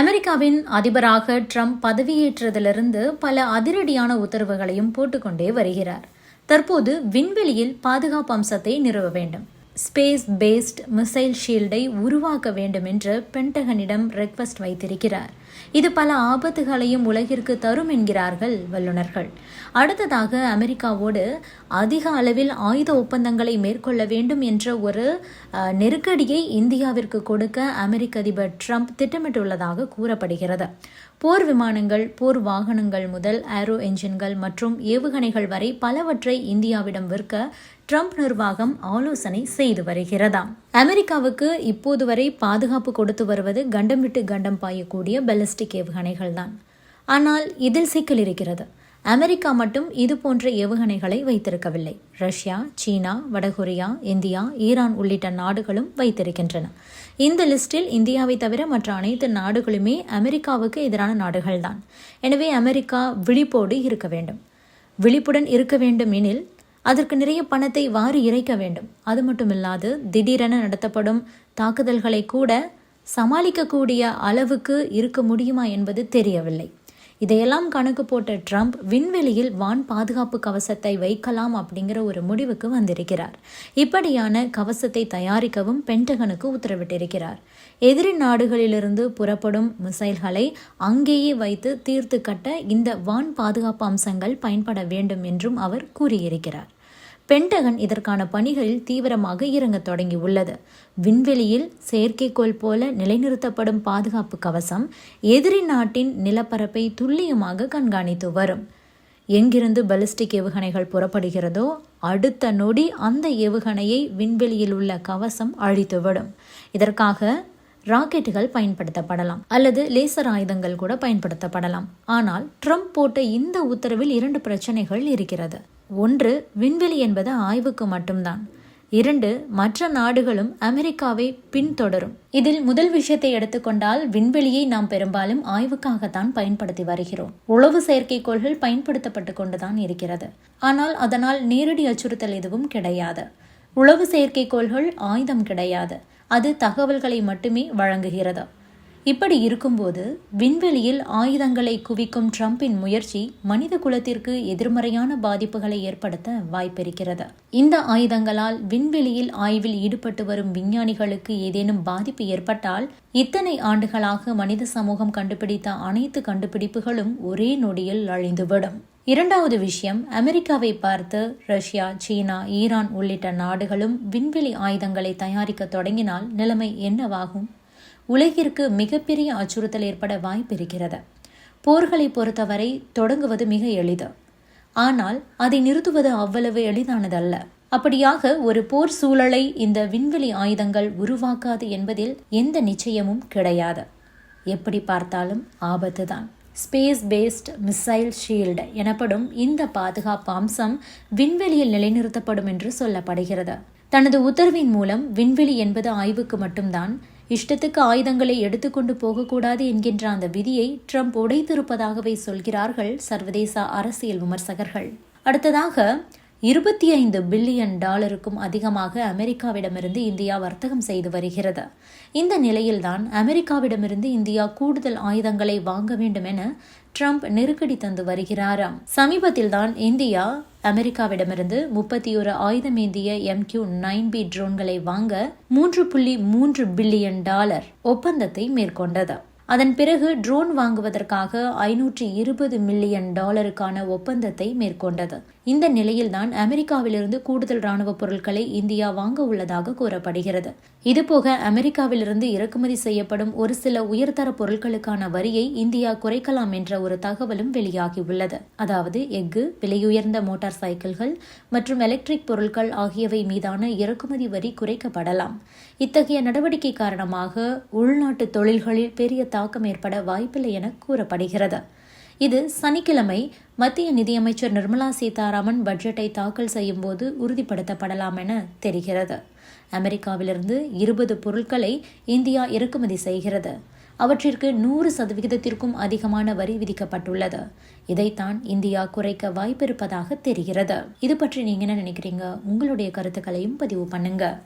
அமெரிக்காவின் அதிபராக ட்ரம்ப் பதவியேற்றதிலிருந்து பல அதிரடியான உத்தரவுகளையும் போட்டுக்கொண்டே வருகிறார். தற்போது விண்வெளியில் பாதுகாப்பு அம்சத்தை நிறுவ வேண்டும். ஸ்பேஸ் பேஸ்ட் மிசைல் ஷீல்டை உருவாக்க வேண்டும் என்று பென்டகனிடம் ரெக்வஸ்ட் வைத்திருக்கிறார். இது பல ஆபத்துகளையும் உலகிற்கு தரும் என்கிறார்கள் வல்லுநர்கள். அடுத்ததாக அமெரிக்காவோடு அதிக அளவில் ஆயுத ஒப்பந்தங்களை மேற்கொள்ள வேண்டும் என்ற ஒரு அஹ், நெருக்கடியை இந்தியாவிற்கு கொடுக்க அமெரிக்க அதிபர் ட்ரம்ப் திட்டமிட்டுள்ளதாக கூறப்படுகிறது. போர் விமானங்கள் போர் வாகனங்கள் முதல் ஏரோ என்ஜின்கள் மற்றும் ஏவுகணைகள் வரை பலவற்றை இந்தியாவிடம் விற்க ட்ரம்ப் நிர்வாகம் ஆலோசனை செய்து வருகிறதாம். அமெரிக்காவுக்கு இப்போது வரை பாதுகாப்பு கொடுத்து வருவது கண்டம் விட்டு கண்டம் பாயக்கூடிய பெலஸ்டிக் ஏவுகணைகள் தான். ஆனால் இதில் சிக்கல் இருக்கிறது. அமெரிக்கா மட்டும் இது போன்ற ஏவுகணைகளை வைத்திருக்கவில்லை. ரஷ்யா சீனா வடகொரியா இந்தியா ஈரான் உள்ளிட்ட நாடுகளும் வைத்திருக்கின்றன. இந்த லிஸ்டில் இந்தியாவை தவிர மற்ற அனைத்து நாடுகளுமே அமெரிக்காவுக்கு எதிரான நாடுகள்தான் எனவே அமெரிக்கா விழிப்போடு இருக்க வேண்டும். விழிப்புடன் இருக்க வேண்டும் எனில் அதற்கு நிறைய பணத்தை வாரி இறைக்க வேண்டும். அது மட்டுமில்லாது திடீரென நடத்தப்படும் தாக்குதல்களை கூட சமாளிக்கக்கூடிய அளவுக்கு இருக்க முடியுமா என்பது தெரியவில்லை. இதையெல்லாம் கணக்கு போட்ட ட்ரம்ப் விண்வெளியில் வான் பாதுகாப்பு கவசத்தை வைக்கலாம் அப்படிங்கிற ஒரு முடிவுக்கு வந்திருக்கிறார். இப்படியான கவசத்தை தயாரிக்கவும் பென்டகனுக்கு உத்தரவிட்டிருக்கிறார். எதிரி நாடுகளிலிருந்து புறப்படும் மிசைல்களை அங்கேயே வைத்து தீர்த்து கட்ட இந்த வான் பாதுகாப்பு அம்சங்கள் பயன்பட வேண்டும் என்றும் அவர் கூறியிருக்கிறார். பென்டகன் இதற்கான பணிகளில் தீவிரமாக இறங்கத் தொடங்கியுள்ளது. விண்வெளியில் செயற்கைக்கோள் போல நிலைநிறுத்தப்படும் பாதுகாப்பு கவசம் எதிரி நாட்டின் நிலப்பரப்பை துல்லியமாக கண்காணித்து வரும். எங்கிருந்து பலிஸ்டிக் ஏவுகணைகள் புறப்படுகிறதோ அடுத்த நொடி அந்த ஏவுகணையை விண்வெளியில் உள்ள கவசம் அழித்துவிடும் இதற்காக ராக்கெட்டுகள் பயன்படுத்தப்படலாம் அல்லது லேசர் ஆயுதங்கள் கூட பயன்படுத்தப்படலாம். ஆனால் ட்ரம்ப் போட்ட இந்த உத்தரவில் இரண்டு பிரச்சனைகள் இருக்கிறது. ஒன்று விண்வெளி என்பது ஆய்வுக்கு மட்டும்தான். இரண்டு மற்ற நாடுகளும் அமெரிக்காவை பின்தொடரும். இதில் முதல் விஷயத்தை எடுத்துக்கொண்டால் விண்வெளியை நாம் பெரும்பாலும் ஆய்வுக்காகத்தான் பயன்படுத்தி வருகிறோம். உளவு செயற்கைக்கோள்கள் பயன்படுத்தப்பட்டு கொண்டுதான் இருக்கிறது. ஆனால் அதனால் நேரடி அச்சுறுத்தல் எதுவும் கிடையாது. உளவு செயற்கைக்கோள்கள் ஆயுதம் கிடையாது. அது தகவல்களை மட்டுமே வழங்குகிறது. இப்படி இருக்கும்போது விண்வெளியில் ஆயுதங்களை குவிக்கும் ட்ரம்பின் முயற்சி மனித குலத்திற்கு எதிர்மறையான பாதிப்புகளை ஏற்படுத்த வாய்ப்பிருக்கிறது. இந்த ஆயுதங்களால் விண்வெளியில் ஆய்வில் ஈடுபட்டு வரும் விஞ்ஞானிகளுக்கு ஏதேனும் பாதிப்பு ஏற்பட்டால் இத்தனை ஆண்டுகளாக மனித சமூகம் கண்டுபிடித்த அனைத்து கண்டுபிடிப்புகளும் ஒரே நொடியில் அழிந்துவிடும். இரண்டாவது விஷயம் அமெரிக்காவை பார்த்து ரஷ்யா சீனா ஈரான் உள்ளிட்ட நாடுகளும் விண்வெளி ஆயுதங்களை தயாரிக்க தொடங்கினால் நிலைமை என்னவாகும்? உலகிற்கு மிகப்பெரிய அச்சுறுத்தல் ஏற்பட வாய்ப்பிருக்கிறது. போர்களை பொறுத்தவரை தொடங்குவது மிக எளிது. ஆனால் அதை நிறுத்துவது அவ்வளவு எளிதானதல்ல. அப்படியாக ஒரு போர் சூழலை இந்த விண்வெளி ஆயுதங்கள் உருவாக்காது என்பதில் எந்த நிச்சயமும் கிடையாது. எப்படி பார்த்தாலும் ஆபத்துதான். ஸ்பேஸ் பேஸ்ட் மிசைல் ஷீல்டு எனப்படும் இந்த பாதுகாப்பு அம்சம் விண்வெளியில் நிலைநிறுத்தப்படும் என்று சொல்லப்படுகிறது. தனது உத்தரவின் மூலம் விண்வெளி என்பது ஆய்வுக்கு மட்டும்தான் இஷ்டத்துக்கு ஆயுதங்களை எடுத்துக்கொண்டு போகக்கூடாது என்கின்ற அந்த விதியை ட்ரம்ப் உடைத்திருப்பதாகவே சொல்கிறார்கள் சர்வதேச அரசியல் விமர்சகர்கள். அடுத்ததாக இருபத்தி ஐந்து பில்லியன் டாலருக்கும் அதிகமாக அமெரிக்காவிடமிருந்து இந்தியா வர்த்தகம் செய்து வருகிறது. இந்த நிலையில்தான் அமெரிக்காவிடமிருந்து இந்தியா கூடுதல் ஆயுதங்களை வாங்க வேண்டும் என ட்ரம்ப் நெருக்கடி தந்து வருகிறாராம் சமீபத்தில்தான் இந்தியா அமெரிக்காவிடமிருந்து முப்பத்தி ஒரு ஆயுதமேந்திய எம்கியூ நைன் பி ட்ரோன்களை வாங்க மூன்று புள்ளி மூன்று பில்லியன் டாலர் ஒப்பந்தத்தை மேற்கொண்டது. அதன் பிறகு ட்ரோன் வாங்குவதற்காக ஐநூற்றி இருபது மில்லியன் டாலருக்கான ஒப்பந்தத்தை மேற்கொண்டது. இந்த நிலையில்தான் அமெரிக்காவிலிருந்து கூடுதல் ராணுவ பொருட்களை இந்தியா வாங்க உள்ளதாக கூறப்படுகிறது. இதுபோக அமெரிக்காவிலிருந்து இறக்குமதி செய்யப்படும் ஒரு சில உயர்தர பொருட்களுக்கான வரியை இந்தியா குறைக்கலாம் என்ற ஒரு தகவலும் வெளியாகியுள்ளது. அதாவது எஃகு விலையுயர்ந்த மோட்டார் சைக்கிள்கள் மற்றும் எலக்ட்ரிக் பொருட்கள் ஆகியவை மீதான இறக்குமதி வரி குறைக்கப்படலாம். இத்தகைய நடவடிக்கை காரணமாக உள்நாட்டு தொழில்களில் பெரிய தாக்கம் ஏற்பட வாய்ப்பில்லை என கூறப்படுகிறது. இது சனிக்கிழமை மத்திய நிதியமைச்சர் நிர்மலா சீதாராமன் பட்ஜெட்டை தாக்கல் செய்யும் போது உறுதிப்படுத்தப்படலாம் என தெரிகிறது. அமெரிக்காவிலிருந்து இருபது பொருட்களை இந்தியா இறக்குமதி செய்கிறது. அவற்றிற்கு நூறு சதவிகிதத்திற்கும் அதிகமான வரி விதிக்கப்பட்டுள்ளது. இதைத்தான் இந்தியா குறைக்க வாய்ப்பிருப்பதாக தெரிகிறது. இது பற்றி நீங்க என்ன நினைக்கிறீங்க? உங்களுடைய கருத்துக்களையும் பதிவு பண்ணுங்க.